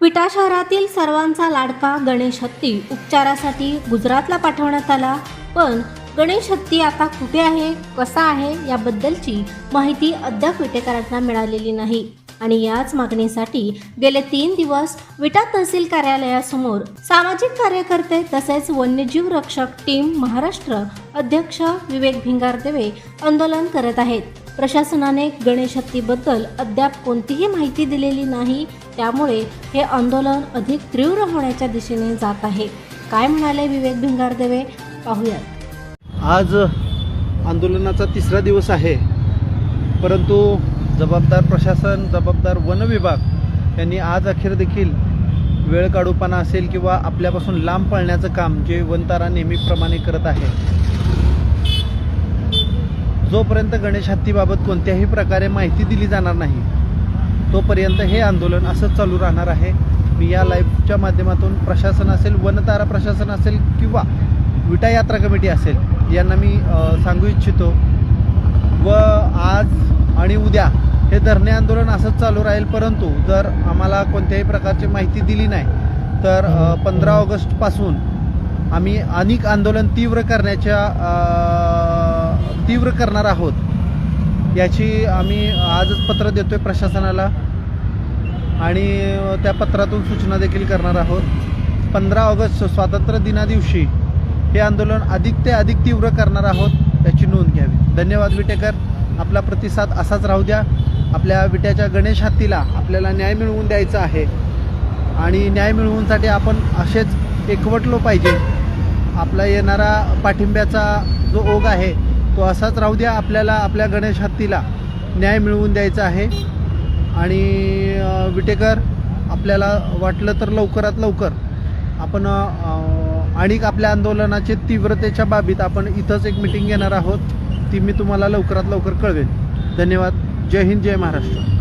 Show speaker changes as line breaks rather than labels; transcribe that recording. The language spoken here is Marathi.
विटा शहरातील सर्वांचा लाडका गणेश हत्ती उपचारासाठी गुजरातला पाठवण्यात आला. पण गणेश हत्ती आता कुठे आहे कसा आहे याबद्दलची माहिती अद्याप विटेकरांना मिळालेली नाही. आणि याच मागणीसाठी गेले तीन दिवस विटा तहसील कार्यालयासमोर सामाजिक कार्यकर्ते तसेच वन्यजीव रक्षक टीम महाराष्ट्र अध्यक्ष विवेक भिंगारदेवे आंदोलन करत आहेत. प्रशासनाने गणेश हत्तीबद्दल अद्याप कोणतीही माहिती दिलेली नाही. त्यामुळे हे आंदोलन अधिक तीव्र होण्याच्या दिशेने जात आहे. काय म्हणाले विवेक भिंगारदेवे? पाहूयात.
आज आंदोलनाचा तिसरा दिवस आहे. परंतु जबाबदार प्रशासन जबाबदार वन विभाग यांनी आज अखेर देखील वेळ काढूपणा असेल किंवा आपल्यापासून लांब पळण्याचं काम जे वनतारा नेहमीप्रमाणे करत आहे. जोपर्यंत गणेश हत्तीबाबत कोणत्याही प्रकारे माहिती दिली जाणार नाही तोपर्यंत हे आंदोलन असंच चालू राहणार आहे. मी या लाईव्हच्या माध्यमातून प्रशासन असेल वनतारा प्रशासन असेल किंवा विटा यात्रा कमिटी असेल यांना मी सांगू इच्छितो. व आज आणि उद्या हे धरणे आंदोलन असंच चालू राहील परंतु जर आम्हाला कोणत्याही प्रकारची माहिती दिली नाही तर पंधरा ऑगस्टपासून आम्ही अनेक आंदोलन तीव्र करण्याच्या तीव्र करणार आहोत. याची आम्ही आजच पत्र देतोय प्रशासनाला आणि त्या पत्रातून सूचना देखील करणार आहोत. पंधरा ऑगस्ट स्वातंत्र्य दिना दिवशी हे आंदोलन अधिक ते अधिक तीव्र करणार आहोत याची नोंद घ्यावी. धन्यवाद विटेकर. आपला प्रतिसाद असाच राहू द्या. आपल्या विट्याच्या गणेश हत्तीला आपल्याला न्याय मिळवून द्यायचा आहे. आणि न्याय मिळवूनसाठी आपण असेच एकवटलो पाहिजे. आपला येणारा पाठिंब्याचा जो ओघ आहे तो असाच राहू द्या आपल्याला आपल्या गणेश हत्तीला न्याय मिळवून द्यायचा आहे. आणि विटेकर आपल्याला वाटलं तर लवकरात लवकर आपण आणिक आपल्या आंदोलनाचे तीव्रतेच्या बाबीत आपण इथंच एक मिटिंग घेणार आहोत. ती मी तुम्हाला लवकरात लवकर कळवेन. धन्यवाद. जय हिंद जय महाराष्ट्र.